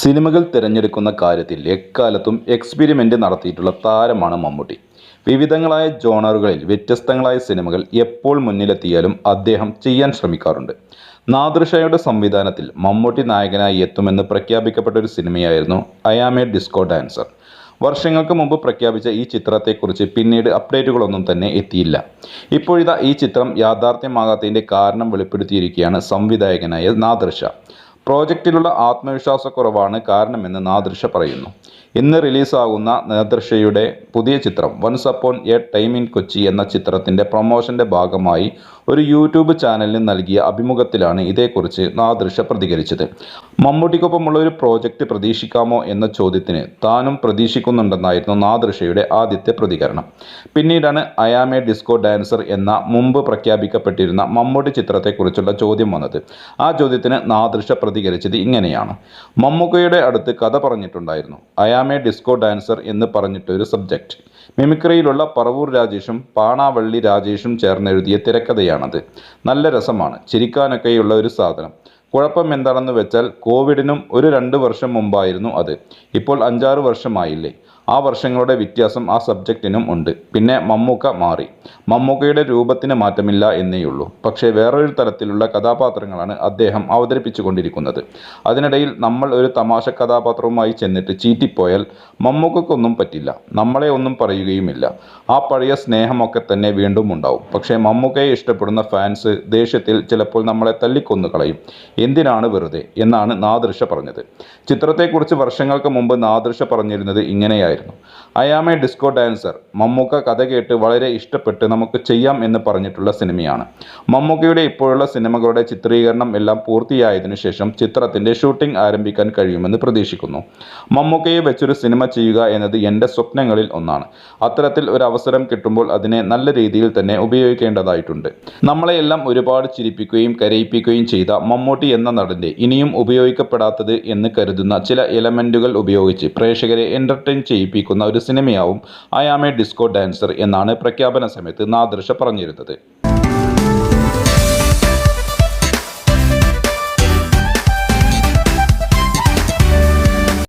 സിനിമകൾ തിരഞ്ഞെടുക്കുന്ന കാര്യത്തിൽ എക്കാലത്തും എക്സ്പെരിമെന്റ് നടത്തിയിട്ടുള്ള താരമാണ് മമ്മൂട്ടി. വിവിധങ്ങളായ ജോണറുകളിൽ വ്യത്യസ്തങ്ങളായ സിനിമകൾ എപ്പോൾ മുന്നിലെത്തിയാലും അദ്ദേഹം ചെയ്യാൻ ശ്രമിക്കാറുണ്ട്. നാദൃഷയുടെ സംവിധാനത്തിൽ മമ്മൂട്ടി നായകനായി എത്തുമെന്ന് പ്രഖ്യാപിക്കപ്പെട്ട ഒരു സിനിമയായിരുന്നു I am a disco dancer വർഷങ്ങൾക്ക് മുമ്പ് പ്രഖ്യാപിച്ച ഈ ചിത്രത്തെക്കുറിച്ച് പിന്നീട് അപ്ഡേറ്റുകളൊന്നും തന്നെ എത്തിയില്ല. ഇപ്പോഴിതാ ഈ ചിത്രം യാഥാർത്ഥ്യമാകാത്തതിന്റെ കാരണം വെളിപ്പെടുത്തിയിരിക്കുകയാണ് സംവിധായകനായ നാദൃഷ. പ്രോജക്റ്റിലുള്ള ആത്മവിശ്വാസക്കുറവാണ് കാരണമെന്ന് നാദൃഷ പറയുന്നു. ഇന്ന് റിലീസാകുന്ന നേതൃഷയുടെ പുതിയ ചിത്രം once upon a time in Kochi എന്ന ചിത്രത്തിന്റെ പ്രൊമോഷന്റെ ഭാഗമായി ഒരു യൂട്യൂബ് ചാനലിന് നൽകിയ അഭിമുഖത്തിലാണ് ഇതേക്കുറിച്ച് നാദൃശ പ്രതികരിച്ചത്. മമ്മൂട്ടിക്കൊപ്പമുള്ള ഒരു പ്രോജക്റ്റ് പ്രതീക്ഷിക്കാമോ എന്ന ചോദ്യത്തിന് താനും പ്രതീക്ഷിക്കുന്നുണ്ടെന്നായിരുന്നു നാദൃശയുടെ ആദ്യത്തെ പ്രതികരണം. പിന്നീടാണ് അയാമെ ഡിസ്കോ ഡാൻസർ എന്ന മുമ്പ് പ്രഖ്യാപിക്കപ്പെട്ടിരുന്ന മമ്മൂട്ടി ചിത്രത്തെക്കുറിച്ചുള്ള ചോദ്യം വന്നത്. ആ ചോദ്യത്തിന് നാദൃശ പ്രതികരിച്ചത് ഇങ്ങനെയാണ്. മമ്മൂക്കയുടെ അടുത്ത് കഥ പറഞ്ഞിട്ടുണ്ടായിരുന്നു. അയാമെ ഡിസ്കോ ഡാൻസർ എന്ന് പറഞ്ഞിട്ട് ഒരു സബ്ജക്റ്റ് മിമിക്രിയിലുള്ള പറവൂർ രാജേഷും പാണാവള്ളി രാജേഷും ചേർന്നെഴുതിയ തിരക്കഥയാണത്. നല്ല രസമാണ്. ചിരിക്കാനൊക്കെയുള്ള ഒരു സാധനം. കുഴപ്പം എന്താണെന്ന് വെച്ചാൽ കോവിഡിനും ഒരു രണ്ട് വർഷം മുമ്പായിരുന്നു അത്. ഇപ്പോൾ അഞ്ചാറ് വർഷമായില്ലേ? ആ വർഷങ്ങളുടെ വ്യത്യാസം ആ സബ്ജക്റ്റിനും ഉണ്ട്. പിന്നെ മമ്മൂക്ക മാറി. മമ്മൂക്കയുടെ രൂപത്തിന് മാറ്റമില്ല എന്നേയുള്ളൂ. പക്ഷേ വേറൊരു തരത്തിലുള്ള കഥാപാത്രങ്ങളാണ് അദ്ദേഹം അവതരിപ്പിച്ചു കൊണ്ടിരിക്കുന്നത് അതിനിടയിൽ നമ്മൾ ഒരു തമാശ കഥാപാത്രവുമായി ചെന്നിട്ട് ചീറ്റിപ്പോയാൽ മമ്മൂക്കൊന്നും പറ്റില്ല. നമ്മളെ ഒന്നും പറയുകയുമില്ല. ആ പഴയ സ്നേഹമൊക്കെ തന്നെ വീണ്ടും ഉണ്ടാവും. പക്ഷേ മമ്മൂക്കയെ ഇഷ്ടപ്പെടുന്ന ഫാൻസ് ദേഷ്യത്തിൽ ചിലപ്പോൾ നമ്മളെ തല്ലിക്കൊന്നു കളയും. എന്തിനാണ് വെറുതെ? എന്നാണ് നാദൃശ പറഞ്ഞത്. ചിത്രത്തെക്കുറിച്ച് വർഷങ്ങൾക്ക് മുമ്പ് നാദൃശ പറഞ്ഞിരുന്നത് ഇങ്ങനെയായിരുന്നു. അയാമെ ഡിസ്കോ ഡാൻസർ. മമ്മൂക്ക കഥ കേട്ട് വളരെ ഇഷ്ടപ്പെട്ട് നമുക്ക് ചെയ്യാം എന്ന് പറഞ്ഞിട്ടുള്ള സിനിമയാണ്. മമ്മൂക്കയുടെ ഇപ്പോഴുള്ള സിനിമകളുടെ ചിത്രീകരണം എല്ലാം പൂർത്തിയായതിനു ശേഷം ചിത്രത്തിന്റെ ഷൂട്ടിംഗ് ആരംഭിക്കാൻ കഴിയുമെന്ന് പ്രതീക്ഷിക്കുന്നു. മമ്മൂക്കയെ വെച്ചൊരു സിനിമ ചെയ്യുക എന്നത് എന്റെ സ്വപ്നങ്ങളിൽ ഒന്നാണ്. അത്തരത്തിൽ ഒരു അവസരം കിട്ടുമ്പോൾ അതിനെ നല്ല രീതിയിൽ തന്നെ ഉപയോഗിക്കേണ്ടതായിട്ടുണ്ട്. നമ്മളെയെല്ലാം ഒരുപാട് ചിരിപ്പിക്കുകയും കരയിപ്പിക്കുകയും ചെയ്ത മമ്മൂട്ടി എന്ന നടന്റെ ഇനിയും ഉപയോഗിക്കപ്പെടാത്തത് എന്ന് കരുതുന്ന ചില എലമെന്റുകൾ ഉപയോഗിച്ച് പ്രേക്ഷകരെ എന്റർടൈൻ ചെയ്യിപ്പിക്കുന്ന ഒരു സിനിമയാവും. I am a disco dancer എന്നാണ് പ്രഖ്യാപന സമയത്ത് നാദൃശ പറഞ്ഞിരുന്നത്.